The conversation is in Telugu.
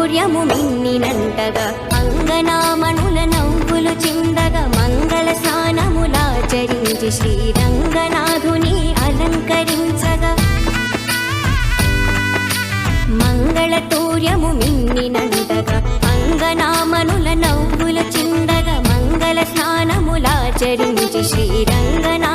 సూర్యము మిన్నినంటగా అంగనామనుల నవ్వులు చిందగా మంగళ స్నానములాచరించి శ్రీరంగనాథుని అలంకరించగా. మంగళ తూర్యము మిన్నినంటగా అంగనామనుల నవ్వులు చిందగా మంగళ స్నానములాచరించి శ్రీరంగనా